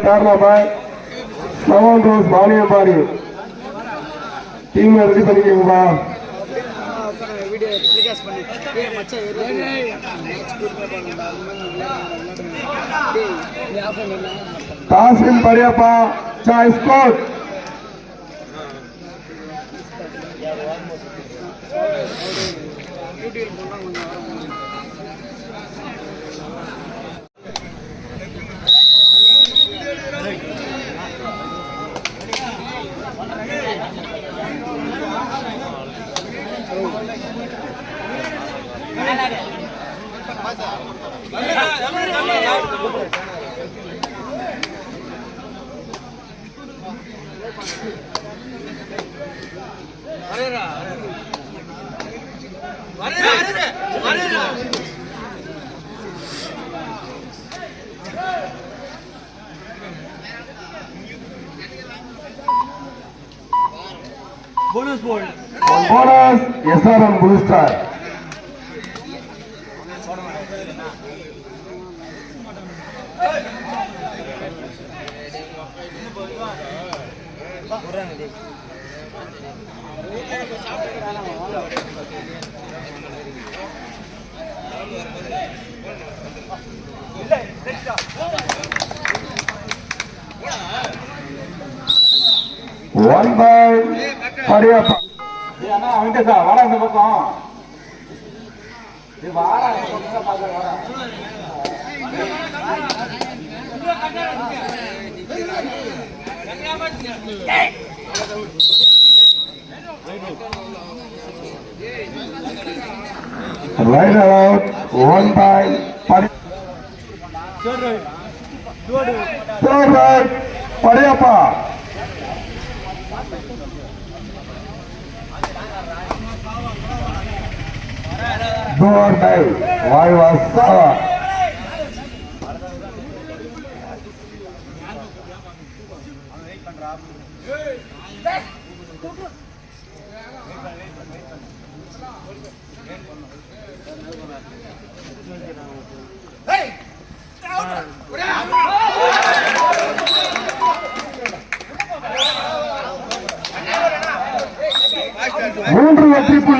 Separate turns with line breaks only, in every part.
காரணமாய் seven rose Vaniyambadi team ready பண்ணிக்கோங்கப்பா
video telecast பண்ணி ஏய் மச்சான் ஏறி
தாசின் படையப்பா சாய்ஸ் கோட்
யூடியூப் போனா கொஞ்சம் வரும்
bonus SRM booster one by Padayappa
Anna sir. வாடா இந்த பக்கம். இது வாடா பார்க்க வாடா.
Raider out one by third right Padayappa Door by Vaivasawa. மூன்று வெற்றி புள்ளி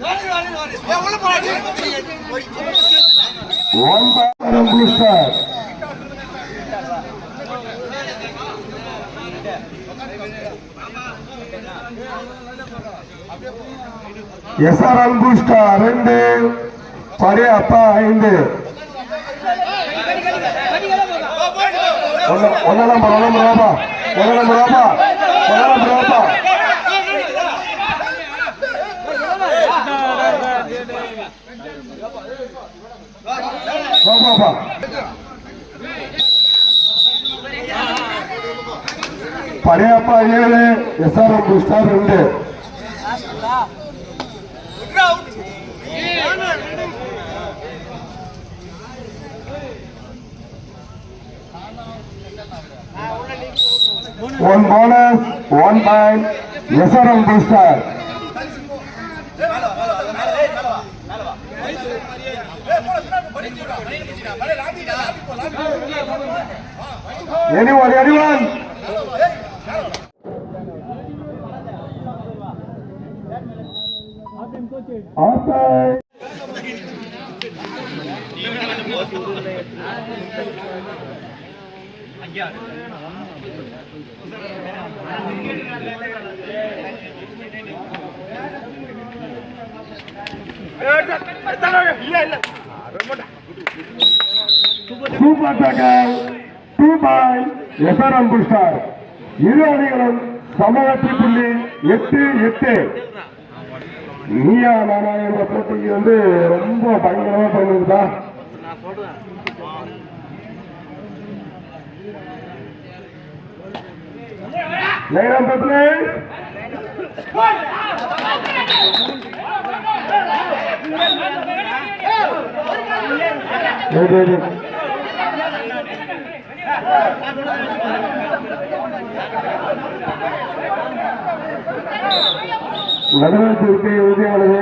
out over one by booster SRL booster ரெண்டு படையப்பா ஐந்து. ஒன்னு ஒன்னு நம்பர் ஒன்னு நம்பர் வாப்பா. ஒன்னு நம்பர் வாப்பா. ஒன்னு நம்பர் வாப்பா வாப்பா படையப்பா ஏழு எஸ்ஆர்எம் பூஸ்டர் ரெண்டு one bonus, one point, SRM booster. Anyone, anyone? Offside. ഇല്ല ഇല്ല super tackle two by SRM booster இரு அணிகளும் சமவற்றி புள்ளி எட்டு எட்டு. நீயா நானா என்ற போட்டிக்கு வந்து ரொம்ப பயங்கரமா பண்ணிருந்தா ஜெயராம் பத்ரே wait, உறுதியானது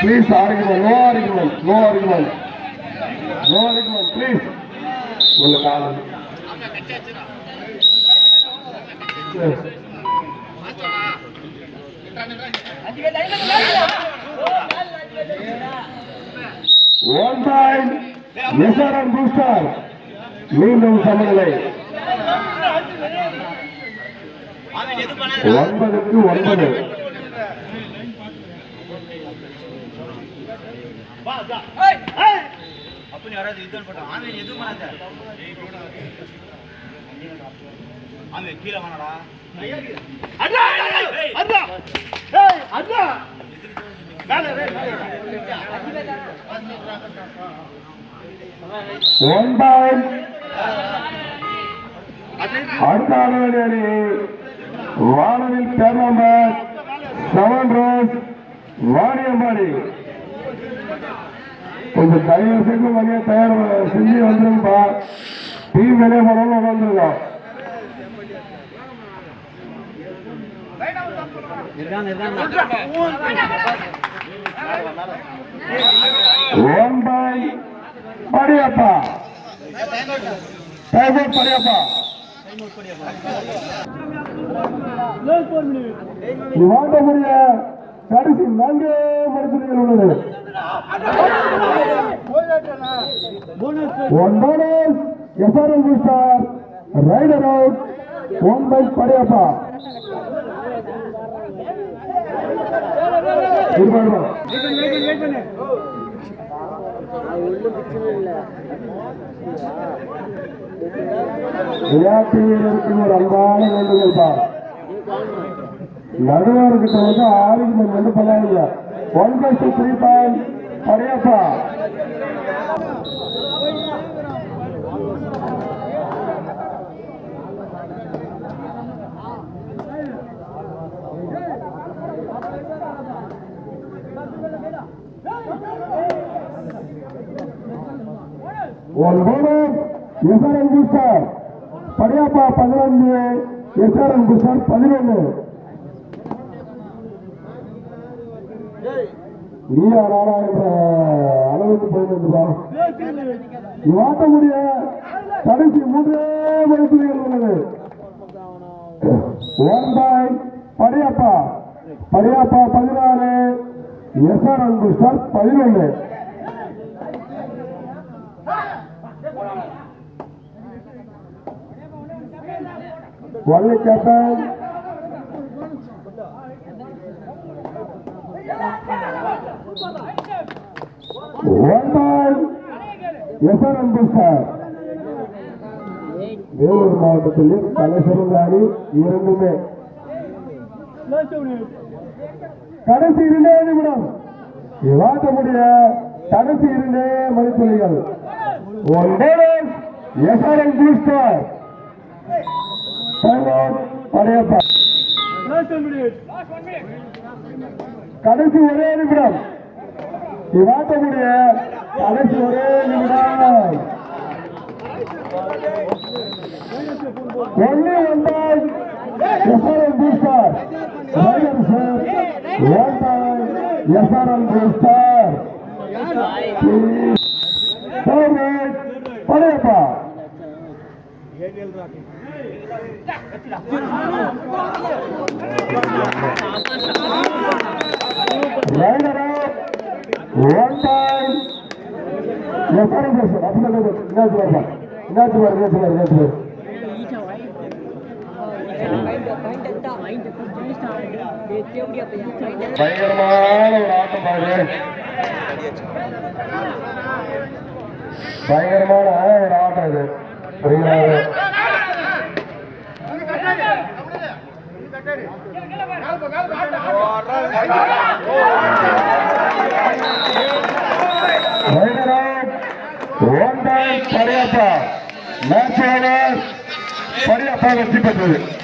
please argument no argument no argument no argument please உள்ள காலம் ஒன் பாயிண்ட் எஸ்ஆர்எம் பூஸ்டர் மீண்டும் சமநிலை ஒன்பதுக்கு ஒன்பது.
அப்படி வராது இதுன்னு போட்டோம் ஆன்லைன் எதுவும் பண்ணாத ஆமே கீழே வாங்கடா
ஒன் அடுத்த ஆளுநர் அணி வானவில் பேர் செவன் ரோஸ் வாணியம்பாடி. கொஞ்சம் தயவு செஞ்சு வகையை தயார் செஞ்சு வந்துருங்கப்பா டீம் வெளியே போனாலும் வந்துருக்கோம் one point Padayappa. Tiger Padayappa. வாங்க முடிய கடைசி நான்கு மருத்துவர்கள் உள்ளது. One bonus SRL star raider out. One by Padayappa. விளையாட்டு வீரருக்கு ஒரு அன்பான வேண்டுகோள் தான். நடுவர்கிட்ட வந்து ஆர்குமெண்ட் வந்து பண்ணாதீங்க one plus three point Padayappa one bonus SRN booster Padayappa பதினொன்று எஸ்ஆர்என் பூஸ்டர் பதினொன்று. நீயா என்ற அளவுக்கு போயிருந்தா வாட்டக்கூடிய கடைசி மூன்றே மணித்துறைகள் உள்ளது. One boy Padayappa. படையப்பா பதினாறு எஸ்ஆர்என் பூஸ்டர் பதினொன்று. Only captain one ball SRM booster Vellore மாவட்டத்தில் தலைசிறந்த அணி இரண்டுமே கடைசி இரண்டே நிமிடம் இவாட்டமுடைய கடைசி இரண்டே மணித்துளிகள் ஒன் போனஸ் எஸ்ஆர்எம் பூஸ்டர் கடைசி ஒரே நிமிடம். இவாட்டமுடைய கடைசி ஒரே நிமிடம். ஒன்று one SRL booster raider sir one SRL booster பயங்கரமான ஒரு ஆட்டம் பாரு பயங்கரமான ஒரு ஆட்டம் இது. சரிங்களா இது? படையப்பா மேட்ச் ஓவர் படையப்பா வெற்றி பெற்றது